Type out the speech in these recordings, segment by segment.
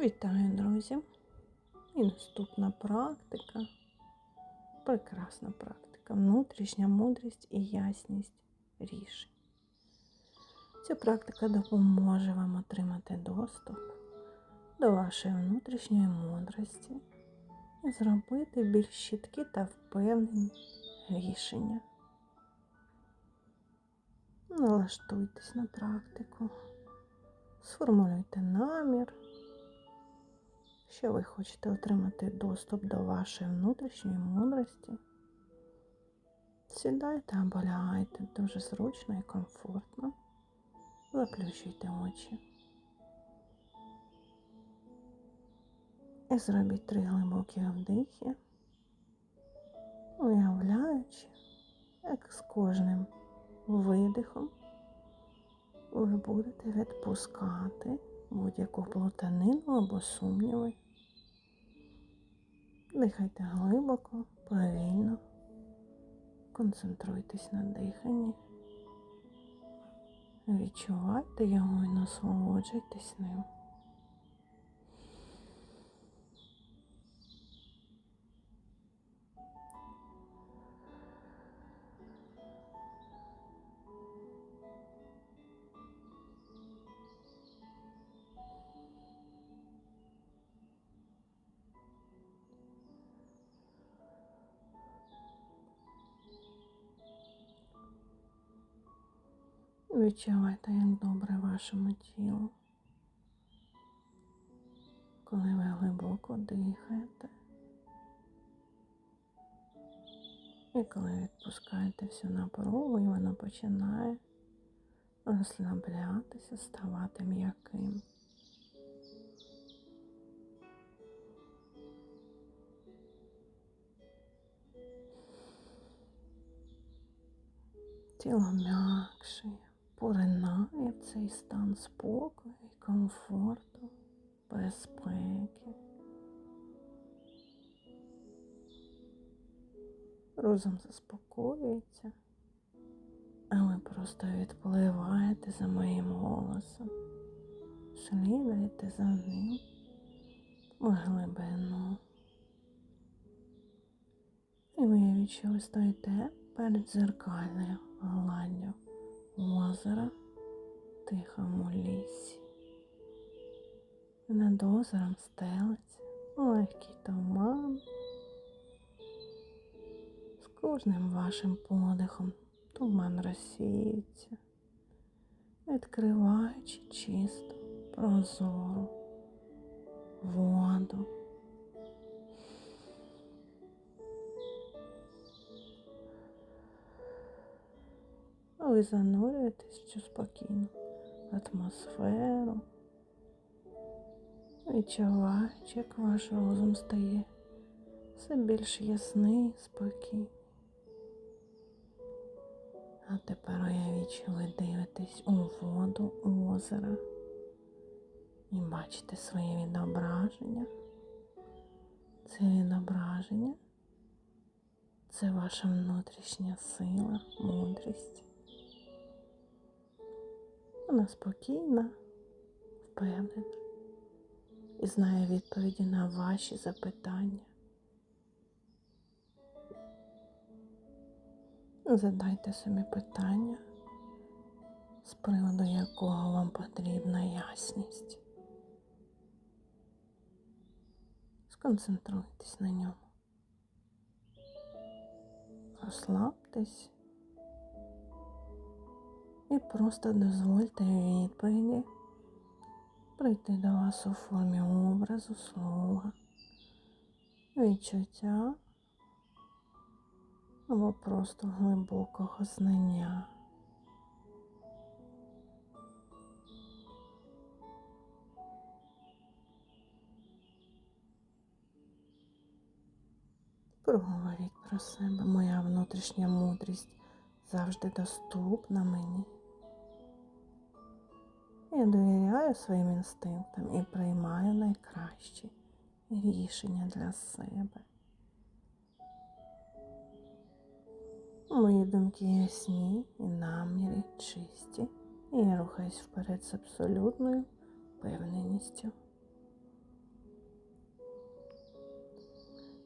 Вітаю, друзі! І наступна практика, прекрасна практика, внутрішня мудрість і ясність рішень. Ця практика допоможе вам отримати доступ до вашої внутрішньої мудрості і зробити більш чіткі та впевнені рішення. Налаштуйтесь на практику, сформулюйте намір що ви хочете отримати доступ до вашої внутрішньої мудрості, сідайте або лягайте дуже зручно і комфортно, заплющуйте очі. І зробіть три глибокі вдихи, уявляючи, як з кожним видихом ви будете відпускати будь-яку плутанину або сумніви. Дихайте глибоко, повільно, концентруйтесь на диханні, відчувайте його і насолоджуйтесь ним. Відчувайте, як добре вашому тілу, коли ви глибоко дихаєте. І коли відпускаєте всю напругу, і воно починає розслаблятися, ставати м'яким. Тіло м'якшає поринає в цей стан спокою комфорту, безпеки. Розум заспокоюється, а ви просто відпливаєте за моїм голосом, слідуєте за ним в глибину. І виявіть, що ви стоїте перед дзеркальною гладдю озера в тихому лісі. Над озером стелиться легкий туман. З кожним вашим подихом туман розсіється, відкриваючи чисту, прозору воду. Ви занурюєтесь в цю спокійну атмосферу, відчуваючи, як ваш розум стає все більш ясний, спокійний. А тепер уявіть, що ви дивитесь у воду озера і бачите своє відображення. Це відображення це ваша внутрішня сила, мудрість. Вона спокійна, впевнена і знає відповіді на ваші запитання. Задайте собі питання, з приводу якого вам потрібна ясність. Сконцентруйтесь на ньому. Розслабтесь і просто дозвольте відповіді прийти до вас у формі образу, слова, відчуття або просто глибокого знання. Проговоріть про себе, моя внутрішня мудрість завжди доступна мені. Я довіряю своїм інстинктам і приймаю найкращі рішення для себе. Мої думки ясні і наміри чисті, і я рухаюсь вперед з абсолютною впевненістю.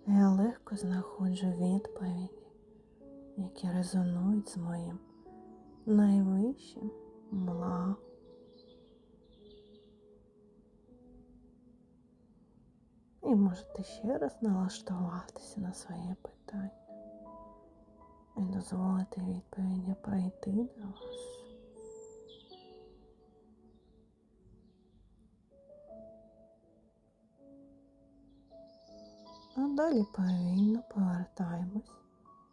Я легко знаходжу відповіді, які резонують з моїм найвищим благом. І можете ще раз налаштуватися на своє питання і дозволити відповіді прийти до вас. А далі повільно повертаємось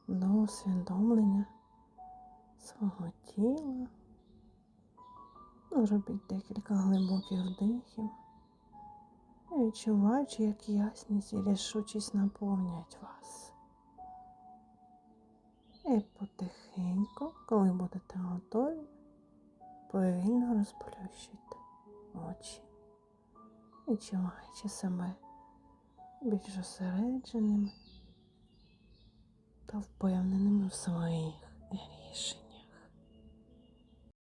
до усвідомлення свого тіла. Робіть декілька глибоких вдихів. Відчуваючи, як ясність і рішучість наповнюють вас. І потихеньку, коли будете готові, повільно розплющуйте очі, відчуваючи себе більш зосередженими та впевненими в своїх рішеннях.